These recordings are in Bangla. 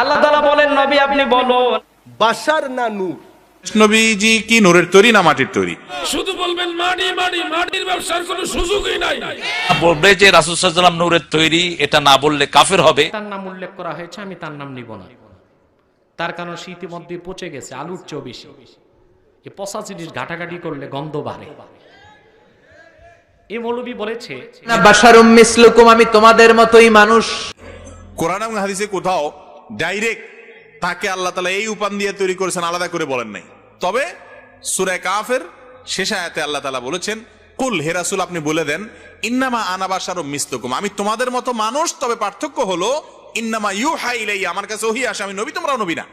আল্লাহ তাআলা বলেন নবী আপনি বলুন। বাসার না নূর? নবীজি কি নূরের তৈরি না মাটির তৈরি? শুধু বলবেন মাটি মাটি মাটির ব্যবসার কোনো সুযোগই নাই। বলবে যে নূরের তৈরি এটা না বললে কাফের হবে। তার নাম উল্লেখ করা হয়েছে আমি তার নাম নিব না। তার কারণ সে ইতিমধ্যে পচে গেছে আলুর চেয়েও বেশি। এ পচা জিনিস ঘাটাঘাটি করলে গন্ধ বাড়ে। এই মৌলবী বলেছে না বাসারুম মিসলুকুম আমি তোমাদের মতোই মানুষ। কোরআন এবং হাদিসে কোথাও ডাইরেক্ট তাকে আল্লাহ তালা এই উপান দিয়ে তৈরি করেছেন, আলাদা করে বলেন নাই। তবে সুরায় কাফের শেষ আয়াতে আল্লাহ তালা বলেছেন, কুল হেরাসুল আপনি বলে দেন, ইন্নামা আনাবাসার মিস্তকুম আমি তোমাদের মতো মানুষ, তবে পার্থক্য হলো, ইন্নামা ইউ হাই আমার কাছে ওহি আসে, আমি নবী, তোমরাও নবী না।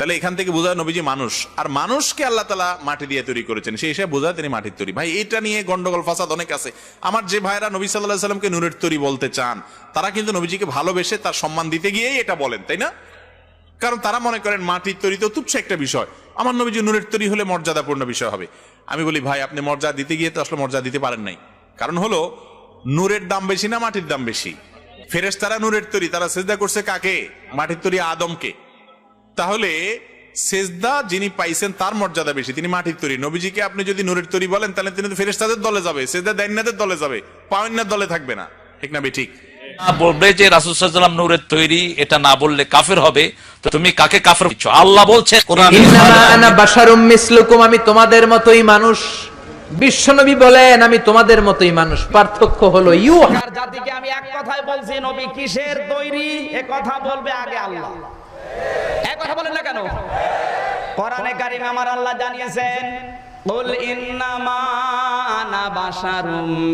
তাহলে এখান থেকে বোঝা নবীজি মানুষ। আর মানুষকে আল্লাহ তালা মাটি দিয়ে তৈরি করেছেন, সেই হিসেবে বোঝায় তিনি মাটির তৈরি। ভাই, এটা নিয়ে গন্ডগোল, ফাসাদ অনেক আছে। আমার যে ভাইরা নবী সাল্লাহ সাল্লামকে নূরের তৈরি বলতে চান, তারা কিন্তু নবীজিকে ভালোবেসে তার সম্মান দিতে গিয়েই এটা বলেন, তাই না? কারণ তারা মনে করেন মাটির তৈরি তো তুচ্ছ একটা বিষয়। আমার নবীজি নুরের তৈরি হলে মর্যাদাপূর্ণ বিষয় হবে। আমি বলি, ভাই, আপনি মর্যাদা দিতে গিয়ে তো আসলে মর্যাদা দিতে পারেন নাই। কারণ হলো, নূরের দাম বেশি না মাটির দাম বেশি? ফেরেস তারা নূরের তৈরি, তারা সেজদা করছে কাকে? মাটির তৈরি আদমকে। তাহলে সেজদা যিনি পাইছেন তার মর্যাদা বেশি তিনি মাটির তৈরি। নবীজিকে আপনি যদি নূরের তৈরি বলেন তাহলে তিনি তো ফেরেস্তাদের দলে যাবে সেজদা দাইনাদের দলে যাবে পাওয়ান্নার দলে থাকবে না। ঠিক না ঠিক। বলবে যে রাসুসাল্লাম নূরের তৈরি এটা না বললে কাফের হবে। তো তুমি কাকে কাফের? আল্লাহ বলছে কোরআনে ইন্নামা আনা বাসারুম মিসলুকুম আমি তোমাদের মতোই মানুষ। বিশ্বনবী বলেন আমি তোমাদের মতোই মানুষ। পার্থক্য হলো ইউ জাতিকে আমি এক কথাই বলছি নবী কিসের তৈরি? এ কথা বলবে আগে আল্লাহ। এক কথা বলেন না কেন কোরআনে কারিমে আমার আল্লাহ জানিয়েছেন قل إنما أنا بشر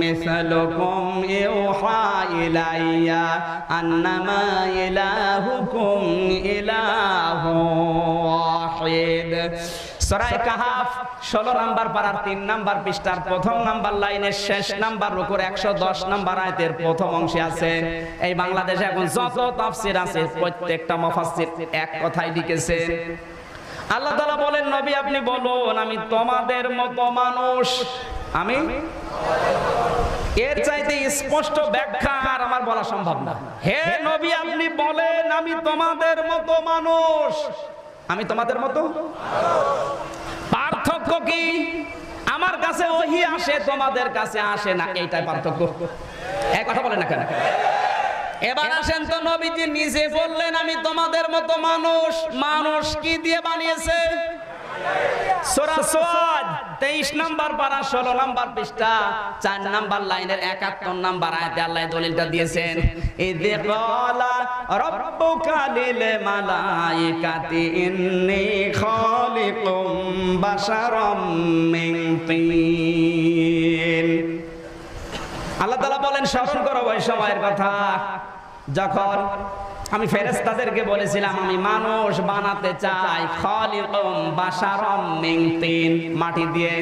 مثلكم يوحى إلي أنما إلهكم إله واحد সরাই কাহাফ, ষোলো নাম্বার পাড়ার তিন নাম্বার পৃষ্ঠার প্রথম নাম্বার লাইনের শেষ নাম্বার উপর একশো দশ নাম্বার আয়তের প্রথম অংশে আছে। এই বাংলাদেশে এখন যত তাফসির আছে, প্রত্যেকটা মফাসির এক কথাই লিখেছে। আল্লাহ তাআলা বলেন, নবী, আপনি বলুন, আমি তোমাদের মতো মানুষ। আমি? এর চাইতে স্পষ্ট ব্যাখ্যা আর আমার বলা সম্ভব না। হে নবী, আপনি বলেন, আমি তোমাদের মতো মানুষ। আমি তোমাদের মতো? পার্থক্য কি? আমার কাছে ওহি আসে, তোমাদের কাছে আসে না, এইটাই পার্থক্য। এক কথা বলেন না কেন? এবার আসেন তো নবীজি, নিজে বললেন, আমি তোমাদের মতো মানুষ। মানুষ কি দিয়ে বানিয়েছে? সূরা সোয়াদ 23 নাম্বার পারা 16 নাম্বার পৃষ্ঠা 4 নাম্বার লাইনের 71 নাম্বার আয়াতে আল্লাহ দলিলটা দিয়েছেন। লিল মালাইকাতি ইন্নী খালিকুম বাশারাম মিন তিন। আল্লাহ তাআলা বলেন, স্মরণ করো ওই সময়ের কথা, যখন আমি ফেরেশতাদেরকে বলেছিলাম, আমি মানুষ বানাতে চাই খালিকুম বাশারাম মিন তিন। মাটি দিয়ে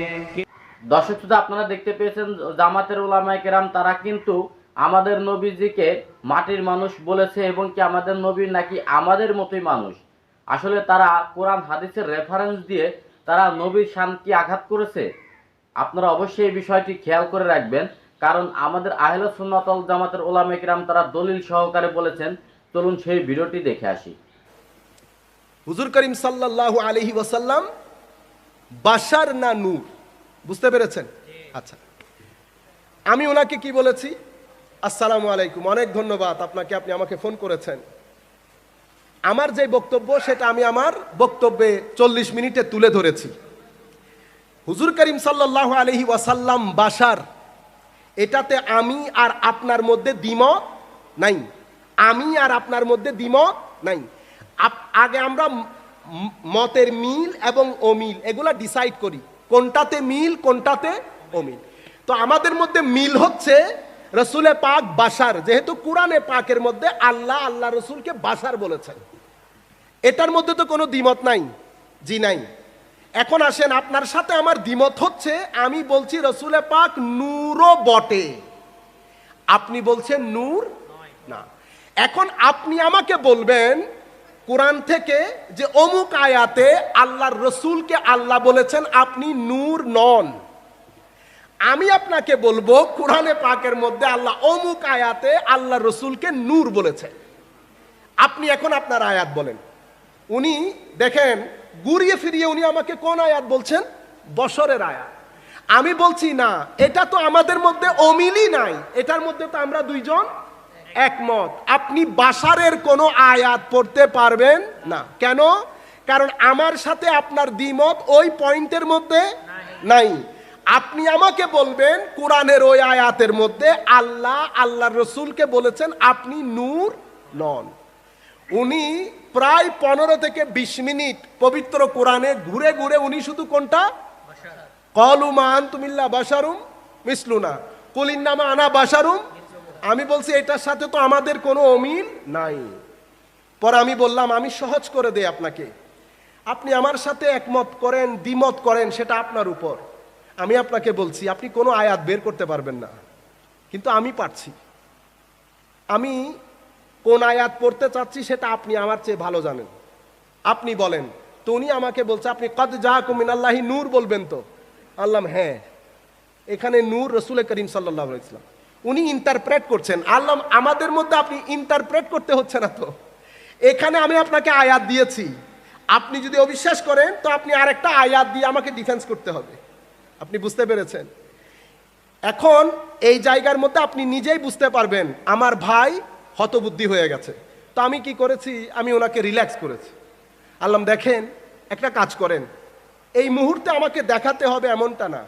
দর্শক শ্রোতা, আপনারা দেখতে পেয়েছেন জামাতের ওলামায়ে কেরাম, তারা কিন্তু আমাদের নবীজিকে মাটির মানুষ বলেছে এবং কি আমাদের নবী নাকি আমাদের মতোই মানুষ। আসলে তারা কোরআন, হাদিসের রেফারেন্স দিয়ে তারা নবীর শান্তি আঘাত করেছে? আপনারা অবশ্যই এই বিষয়টি খেয়াল করে রাখবেন, কারণ আমাদের আহলে সুন্নাতল জামাতের ওলামায়ে কেরাম তারা দলিল সহকারে বলেছেন চলুন সেই ভিডিওটি দেখে আসি। হুজুর করিম সাল্লাল্লাহু আলহি ওয়াসাল্লাম বাসার না নূর? বুঝতে পেরেছেন? আচ্ছা। আমি ওনাকে কি বলেছি? আসসালামু আলাইকুম, অনেক ধন্যবাদ আপনাকে, আপনি আমাকে ফোন করেছেন। আমার যে বক্তব্য, সেটা আমি আমার বক্তব্যে চল্লিশ মিনিটে তুলে ধরেছি। হুজুর করিম সাল্লাল্লাহু আলহি ওয়াসাল্লাম বাসার এটাতে আমি আর আপনার মধ্যে দ্বিমত নাই। আমি আর আপনার মধ্যে দ্বিমত নাই। আগে আমরা মতের মিল এবং অমিল, এগুলা ডিসাইড করি। কোনটাতে মিল, কোনটাতে অমিল। তো আমাদের মধ্যে মিল হচ্ছে রসুলে পাক বাসার, যেহেতু কোরআনে পাকের মধ্যে আল্লাহ আল্লাহ রসুলকে বাসার বলেছেন। এটার মধ্যে তো কোনো দ্বিমত নাই, জি নাই। এখন আসেন, আপনার সাথে আমার দ্বিমত হচ্ছে, আমি বলছি রসুলে পাক নূরও বটে। আপনি বলছেন নূর? না। এখন আপনি আমাকে বলবেন, কোরআন থেকে যে অমুক আয়াতে আল্লাহর রসুলকে আল্লাহ বলেছেন, আপনি নূর নন। আমি আপনাকে বলব, কোরআনে পাকের মধ্যে আল্লাহ অমুক আয়াতে আল্লাহ রসুলকে নূর বলেছে আপনি এখন আপনার আয়াত বলেন। উনি, দেখেন, ঘুরিয়ে ফিরিয়ে উনি আমাকে কোন আয়াত বলছেন? বছরের আয়াত। আমি বলছি, না, এটা তো আমাদের মধ্যে অমিলই নাই। এটার মধ্যে তো আমরা দুইজন একমত। আপনি বাসারের কোনো আয়াত পড়তে পারবেন না। কেন? কারণ আমার সাথে আপনার দ্বিমত ওই পয়েন্টের মধ্যে নাই। আপনি আমাকে বলবেন কোরআনের ওই আয়াতের মধ্যে আল্লাহ আল্লাহর রসুলকে বলেছেন আপনি নূর নন। উনি প্রায় পনেরো থেকে বিশ মিনিট পবিত্র কোরআনে ঘুরে ঘুরে উনি শুধু কোনটা? কলুমান তুমিল্লা বাসারুম মিসলুনা। কুলিন্নামা আনা বাসারুম আমি বলছি, এটার সাথে তো আমাদের কোনো অমিল নাই। পরে আমি বললাম, আমি সহজ করে দেই আপনাকে। আপনি আমার সাথে একমত করেন, দ্বিমত করেন, সেটা আপনার উপর। আমি আপনাকে বলছি, আপনি কোনো আয়াত বের করতে পারবেন না। কিন্তু আমি পারছি। আমি কোন আয়াত পড়তে চাচ্ছি, সেটা আপনি আমার চেয়ে ভালো জানেন। আপনি বলেন, তো উনি আমাকে বলছে, আপনি কদ যা কুমিন আল্লাহি নূর বলবেন তো। আল্লাহ হ্যাঁ। এখানে নূর রসুল করিম সাল্লাহ ইসলাম উনি ইন্টারপ্রেট করছেন। আল্লাহ, আমাদের মধ্যে আপনি ইন্টারপ্রেট করতে হচ্ছে না তো। এখানে আমি আপনাকে আয়াত দিয়েছি। আপনি যদি অবিশ্বাস করেন, তো আপনি আরেকটা আয়াত দিয়ে আমাকে ডিফেন্স করতে হবে। আপনি বুঝতে পেরেছেন? এখন এই জায়গার মধ্যে আপনি নিজেই বুঝতে পারবেন, আমার ভাই হতবুদ্ধি হয়ে গেছে। তো আমি কি করেছি? আমি ওনাকে রিল্যাক্স করেছি। আল্লাহ, দেখেন, একটা কাজ করেন। এই মুহূর্তে আমাকে দেখাতে হবে এমনটা না।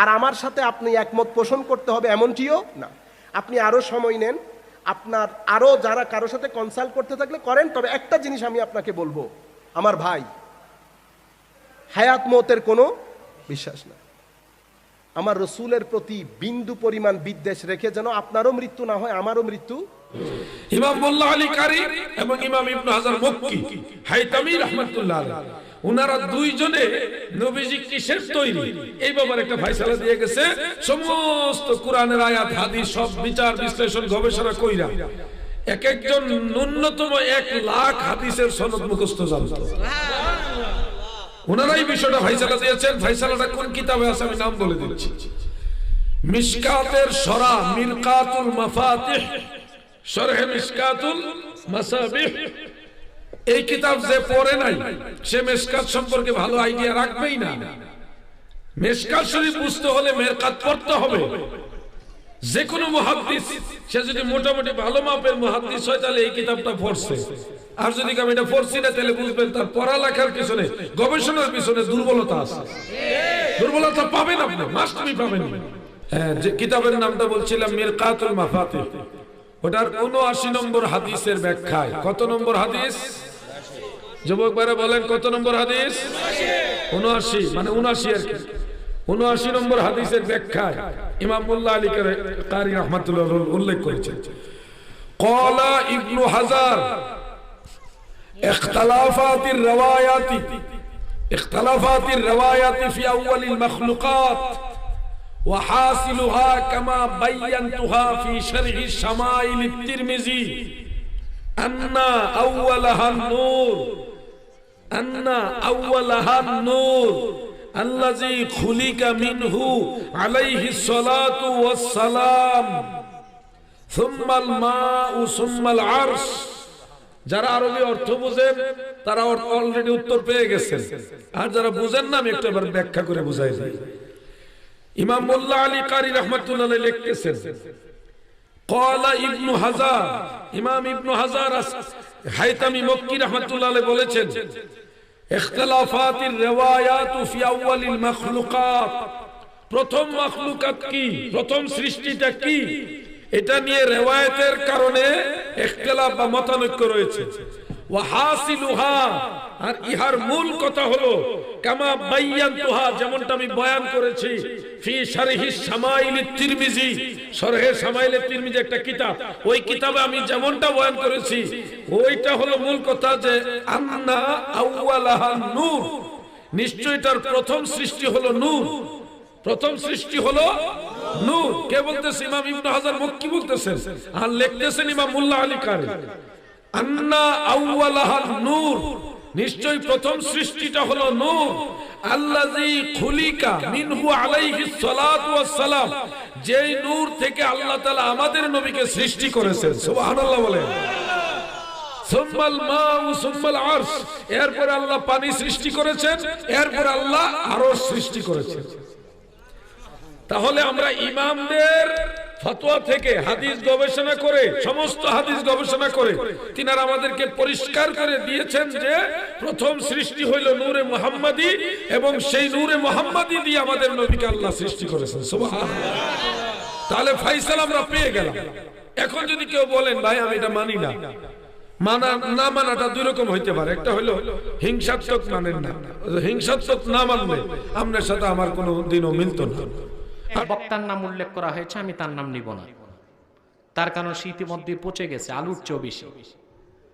আর আমার সাথে আপনি একমত পোষণ করতে হবে এমনটিও না। আপনি আরও সময় নেন। আপনার আরও যারা কারোর সাথে কনসাল্ট করতে থাকলে করেন, তবে একটা জিনিস আমি আপনাকে বলব। আমার ভাই, হায়াত মতের কোনো বিশ্বাস না আমার রসুলের প্রতি বিন্দু পরিমাণ বিদ্বেষ রেখে যেন আপনারও মৃত্যু না হয়, আমারও মৃত্যু। ইমাম মোল্লা আলী কারি এবং ইমাম ইবনু হাজার মক্কি, হাইতামি। ওনারা দুইজনে নবীজি কিসের তৈরি? এই ব্যাপারে একটা ফাইসালা দিয়ে গেছে। সমস্ত কোরআনের আয়াত, হাদিস, সব বিচার, বিশ্লেষণ, গবেষণা কইরা এক একজন ন্যূনতম এক লাখ হাদিসের সনদ মুখস্থ জানত। ওনারাই বিষয়টা ফাইসালা দিয়েছেন। ফাইসালাটা কোন কিতাবে আছে আমি নাম বলে দিচ্ছি। মিশকাতের সরা মিরকাতুল মাফাতিহ শরহে মিশকাতুল মাসাবিহ। এই কিতাব যে পড়ে নাই, সে মেশকাত সম্পর্কে ভালো আইডিয়া রাখবেই না। মেশকাত শরীফ বুঝতে হলে মেরকাত পড়তে হবে। যে কোনো মুহাদ্দিস, সে যদি মোটামুটি ভালো মাপের মুহাদ্দিস হয়, তাহলে এই কিতাবটা পড়ছে। আর যদি আমি এটা পড়ছি না, তাহলে বুঝবেন তার পড়ালেখার পিছনে, গবেষণার পিছনে দুর্বলতা আছে। দুর্বলতা পাবেন আপনি মাস্টমি পাবেন। হ্যাঁ যে কিতাবের নামটা বলছিলাম, মিরকাতুল মাফাতিহ। ওটার উনআশি নম্বর হাদিসের ব্যাখ্যায়। কত নম্বর হাদিস? যুবক ভাইরা বলেন কত নম্বর হাদিস উনআশি মানে উনআশি আর কি উনআশি নম্বর হাদিসের ব্যাখ্যায় ইমাম মোল্লা আলী কারি রহমাতুল্লাহ উল্লেখ করেছেন কলা ইবনু হাজার اختلافات الروايات اختلافات الروايات في أول المخلوقات وحاصلها كما بينتها في شرح الشمائل الترمذي أن أولها النور আন্না আউয়ালাহা নূর। আল্লাযী খুলিকা মিনহু ওয়াস সালাম সুম্মাল মাউ সুম্মাল আরশ। যারা আরবি অর্থ বুঝেন, তারা অলরেডি উত্তর পেয়ে গেছেন। আর যারা বুঝেন না, আমি একটু এবার ব্যাখ্যা করে বুঝাই দিই। ইমাম মোল্লা আলী কারি রহমাতুল্লাহ লিখতেছেন কলা ইবনু হাজার ইমাম ইবনু হাজার হাইতামি মক্কি রহমতুল্লাহ বলেছেন ইখতিলাফাতির রিওয়ায়াত ফি আউয়ালিল মাখলুকাত প্রথম মাখলুকাত কি? প্রথম সৃষ্টিটা কি? এটা নিয়ে রেওয়ায়তের কারণে ইখতিলাফ বা মতানৈক্য রয়েছে। আর ইহার মূল কথা হলো, কামা বাইয়ান্তুহা, যেমনটা আমি বয়ান করেছি, ফি শারহি শামাইল তিরমিজি। শরহে শামাইল তিরমিজি একটা কিতাব। ওই কিতাবে আমি যেমনটা বয়ান করেছি, ওইটা হলো মূল কথা যে, আন্না আউয়ালাহা নূর। নিশ্চয়ই তার প্রথম সৃষ্টি হলো নূর। প্রথম সৃষ্টি হলো নূর। কে বলতেছে? ইমাম ইবনে হাজার মক্কি বলতেছেন। আর লিখতেছেন ইমাম মুল্লা আলী কারি। নূর। নিশ্চয় প্রথম সৃষ্টিটা হলো নূর। সালাম যেই থেকে আল্লাহ আমাদের সৃষ্টি করেছেন বলেন। এরপরে আল্লাহ পানি সৃষ্টি করেছেন, এরপরে আল্লাহ আরও সৃষ্টি করেছেন। তাহলে আমরা ইমামদের ফতোয়া থেকে হাদিস গবেষণা করে, সমস্ত হাদিস গবেষণা করে, তিনারা আমাদেরকে পরিষ্কার করে দিয়েছেন যে প্রথম সৃষ্টি হইল নূরে মোহাম্মদী এবং সেই নূরে মোহাম্মদী দিয়ে আমাদের নবীকে আল্লাহ সৃষ্টি করেছেন। তাহলে ফাইসাল আমরা পেয়ে গেলাম। এখন যদি কেউ বলেন, ভাই, আমি এটা মানি না। মানা, না মানাটা দুই রকম হইতে পারে। একটা হলো হিংসাত্মক মানেন না। হিংসাত্মক না মানলে আপনার সাথে আমার কোনো দিনও মিলতো না। বক্তার নাম উল্লেখ করা হয়েছে, আমি তার নাম নিব না। তার কারণ সে ইতিমধ্যে পচে গেছে, আলুর চেয়েও বেশি।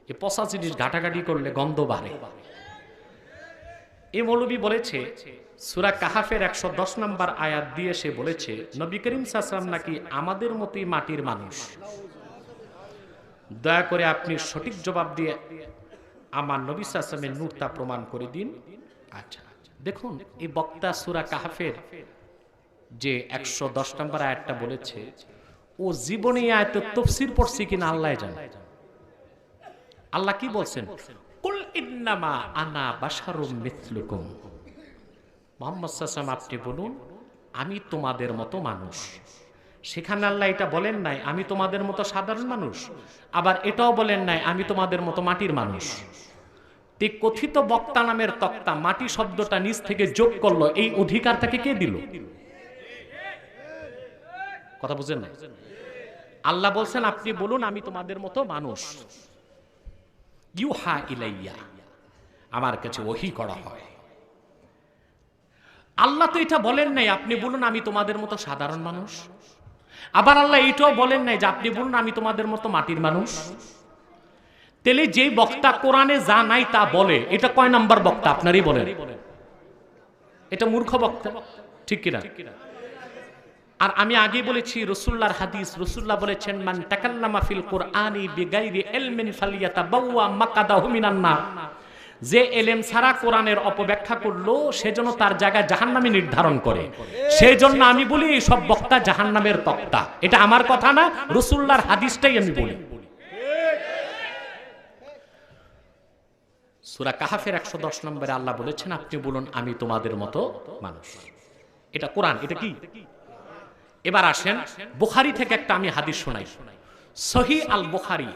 এই পচা জিনিস ঘাটাঘাটি করলে গন্ধ বাড়ে। এই মৌলবী বলেছে, সুরা কাহাফের একশো দশ নম্বর আয়াত দিয়ে সে বলেছে, নবী করিম সাসলাম নাকি আমাদের মতোই মাটির মানুষ। দয়া করে আপনি সঠিক জবাব দিয়ে আমার নবী সাসলামের নূরতা প্রমাণ করে দিন। আচ্ছা। দেখুন, এই বক্তা সুরা কাহাফের যে একশো দশ নম্বর আয়াতটা বলেছে, ও জীবনে আয়াতের তফসির পড়ছে কিনা আল্লাহ জানে। আল্লাহ কি বলছেন? কুল ইন্নামা আনা বাশারুম মিথলুকুম মোহাম্মদ সাল্লাম আপনি বলুন, আমি তোমাদের মতো মানুষ। সেখানে আল্লাহ এটা বলেন নাই, আমি তোমাদের মতো সাধারণ মানুষ। আবার এটাও বলেন নাই, আমি তোমাদের মতো মাটির মানুষ। তে কথিত বক্তা নামের তক্তা, মাটি শব্দটা নিজ থেকে যোগ করল, এই অধিকার তাকে কে দিল? কথা বুঝেন না আল্লাহ বলছেন, আপনি বলুন, আমি তোমাদের মতো মানুষ। ইউ ইউহা ইলাইয়া, আমার কাছে ওহি করা হয়। আল্লাহ তো এটা বলেন নাই, আপনি বলুন, আমি তোমাদের মতো সাধারণ মানুষ। আবার আল্লাহ এটাও বলেন নাই যে, আপনি বলুন, আমি তোমাদের মতো মাটির মানুষ। তেলে যে বক্তা কোরআনে যা নাই তা বলে, এটা কয় নাম্বার বক্তা? আপনারই বলেন। এটা মূর্খ বক্তা, ঠিক কিনা? আর আমি আগে বলেছি, রসুল্লাহর হাদিস, রসুল্লাহ বলেছেন, মান তাকাল্লামা ফিল কোরআনি বিগাইরি মিনান নার। যে এলেম সারা কোরআনের অপব্যাখ্যা করল সেজন্য তার জায়গা জাহান্নামে নির্ধারণ করে। সেই জন্য আমি বলি, সব বক্তা জাহান্নামের তক্তা। এটা আমার কথা না রসুল্লার হাদিসটাই আমি বলি। সুরা কাহাফের একশো দশ নম্বরে আল্লাহ বলেছেন, আপনি বলুন, আমি তোমাদের মতো মানুষ। এটা কোরআন, এটা কি? এবার আসেন বুখারি থেকে একটা আমি হাদিস শোনাই। সহি আল বুখারি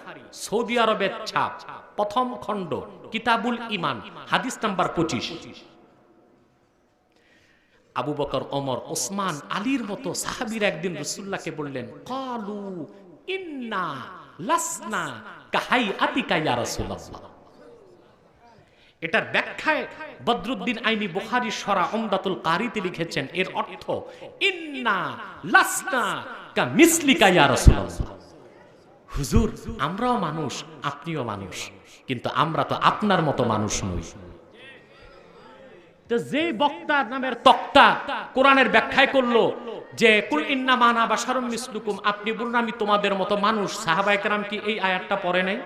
সৌদি আরবের ছাপ, প্রথম খণ্ড, কিতাবুল ইমান হাদিস নাম্বার পঁচিশ। আবু বকর, ওমর, ওসমান, আলীর মতো সাহাবীর একদিন রসুল্লাহকে বললেন, কালু ইন্না লাসনা কাহাই আতিকা ইয়া রাসূলুল্লাহ। এটার ব্যাখ্যায় বদরুদ্দিন আইনি বুখারী সরা ওমদাতুল কারিতে লিখেছেন, এর অর্থ, ইন্না লাসনা কা মিসলিকা ইয়া রাসূলুল্লাহ। হুজুর, আমরাও মানুষ, আপনিও মানুষ, কিন্তু আমরা তো আপনার মতো মানুষ নই। তো যে বক্তা নামের তক্তা কোরআনের ব্যাখ্যায় করল যে, কুল ইন্না মানা বাশারুম মিসলুকুম, আপনি বলুন, আমি তোমাদের মতো মানুষ। সাহাবায়ে কেরাম কি এই আয়াতটা পড়ে নাই?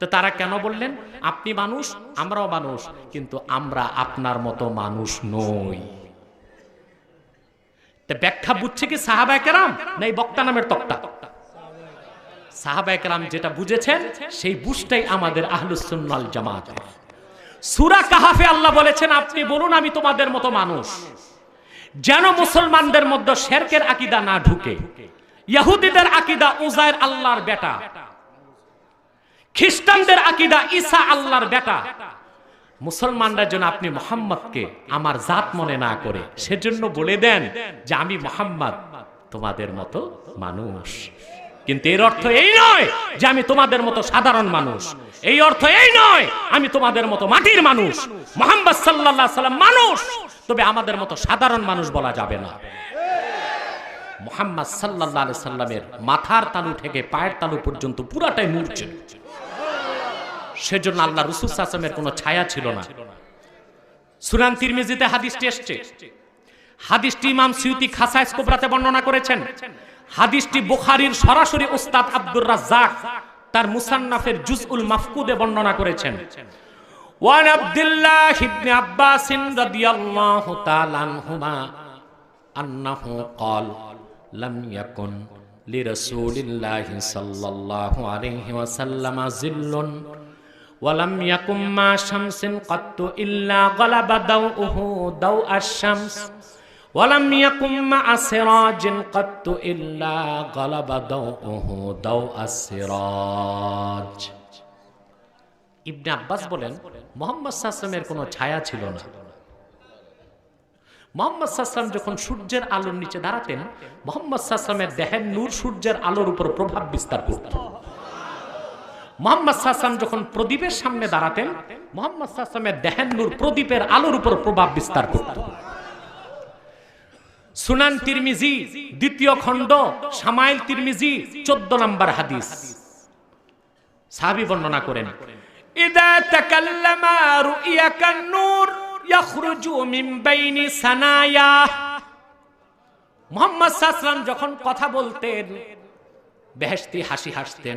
তো তারা কেন বললেন, আপনি মানুষ, আমরাও মানুষ, কিন্তু আমরা আপনার মতো মানুষ নই। ব্যাখ্যা বুঝছে কি সাহাবায়ে কেরাম, না এই বক্তা নামের তক্তা? সাহাবায়ে যেটা বুঝেছেন, সেই বুঝটাই আমাদের আহলুস সুন্নাল জামাতের সুরা কাহাফে আল্লাহ বলেছেন, আপনি বলুন, আমি তোমাদের মতো মানুষ। যেন মুসলমানদের মধ্যে শেরকের আকিদা না ঢুকে। ইহুদিদের আকিদা উজায়ের আল্লাহর বেটা। খ্রিস্টানদের আকিদা ঈসা আল্লাহর বেটা। মুসলমানরা যেন আপনি মোহাম্মদকে আমার জাত মনে না করে, সেজন্য বলে দেন যে আমি মোহাম্মদ, তোমাদের মতো মানুষ। কিন্তু এর অর্থ এই নয় যে আমি তোমাদের মতো সাধারণ মানুষ। এই অর্থ এই নয়, আমি তোমাদের মতো মাটির মানুষ। মোহাম্মদ সাল্লাল্লাহু সাল্লাম মানুষ, তবে আমাদের মতো সাধারণ মানুষ বলা যাবে না। মোহাম্মদ আলাইহি সাল্লামের মাথার তালু থেকে পায়ের তালু পর্যন্ত পুরাটাই নূর ছিল সেজন্য আল্লাহ রসুল সাসমের কোনো ছায়া ছিল না। সুনান তিরমিজিতে হাদিসটি এসছে। হাদিসটি ইমাম সিউতি খাসাইস কোবরাতে বর্ণনা করেছেন। হাদিসটি বুখারীর সরাসরি ওস্তাদ আব্দুর রাজ্জাক তার মুসান্নাফের জুজউল মাফকুদে বর্ণনা করেছেন। ওয়ান আব্দুল্লাহ ইবনে আব্বাস রাদিয়াল্লাহু তাআলা আনহুমা আন্নাহু ক্বাল, লাম ইয়াকুন লিরাসূলিল্লাহি সাল্লাল্লাহু আলাইহি ওয়াসাল্লাম জিল্লুন ওয়ালাম ইয়াকুম মা শামসিন কত্তু ইল্লা গলাবা দাউ উহু দাউ আশামস ওয়ালাম ইয়াকুম মা আসিরাজিন কত্তু ইল্লা গলাবা দাউ উহু দাউ আসিরাজ ইবনে আব্বাস বলেন, মোহাম্মদ সাল্লামের কোনো ছায়া ছিল না। মোহাম্মদ সাল্লাম যখন সূর্যের আলোর নিচে দাঁড়াতেন, মোহাম্মদ সাল্লামের দেহের নূর সূর্যের আলোর উপর প্রভাব বিস্তার করত মোহাম্মদ সাসলাম যখন প্রদীপের সামনে দাঁড়াতেন, মোহাম্মদ সাসলামের দেহের নূর প্রদীপের আলোর উপর প্রভাব বিস্তার করত। সুনান তিরমিজি, দ্বিতীয় খণ্ড সামাইল তিরমিজি, চোদ্দ নম্বর হাদিস। সাহাবি বর্ণনা করেন যখন কথা বলতেন, বেহেশতি হাসি হাসতেন।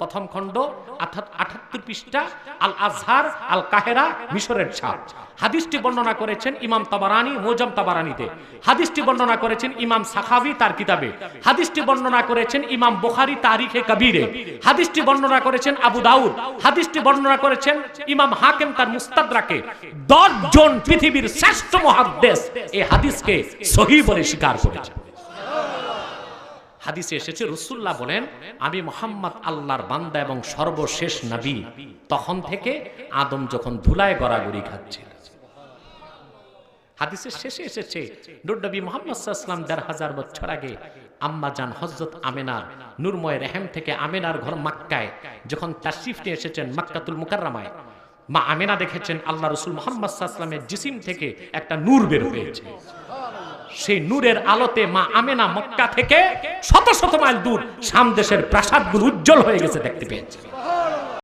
প্রথম খণ্ড আঠাত্তর পৃষ্ঠা আল আজহার আল কাহেরা মিশরের ছাপ। হাদিসটি বর্ণনা করেছেন ইমাম তাবারানি, মোজাম তাবারানিতে। হাদিসটি বর্ণনা করেছেন ইমাম সাখাবি, তার কিতাবে। হাদিসটি বর্ণনা করেছেন ইমাম বুখারি, তারিখে কবিরে। হাদিসটি বর্ণনা করেছেন আবু দাউদ। হাদিসটি বর্ণনা করেছেন ইমাম হাকেম, তার মুস্তাদরাকে। দশ জন পৃথিবীর শ্রেষ্ঠ মহাদ্দেশ এই হাদিসকে সহি বলে স্বীকার করেছেন। হাদিসে এসেছে, রসুল্লাহ বলেন, আমি মোহাম্মদ আল্লাহর বান্দা এবং সর্বশেষ নবী। তখন থেকে আদম যখন ধুলায় গড়াগড়ি খাচ্ছে। হাদিসের শেষে এসেছে নবী মোহাম্মদ সাল্লাম দেড় হাজার বছর আগে আম্মা জান হজরত আমেনার নূরময় রেহেম থেকে আমেনার ঘর মাক্কায় যখন তাশরিফ নিয়ে এসেছেন মাক্কাতুল মুকাররামায়, মা আমেনা দেখেছেন আল্লাহ রসুল মোহাম্মদ সাল্লামের জিসিম থেকে একটা নূর বের হয়েছে। সেই নূরের আলোতে মা আমেনা মক্কা থেকে শত শত মাইল দূর সামদেশের প্রাসাদগুলো উজ্জ্বল হয়ে গেছে দেখতে পেয়েছে।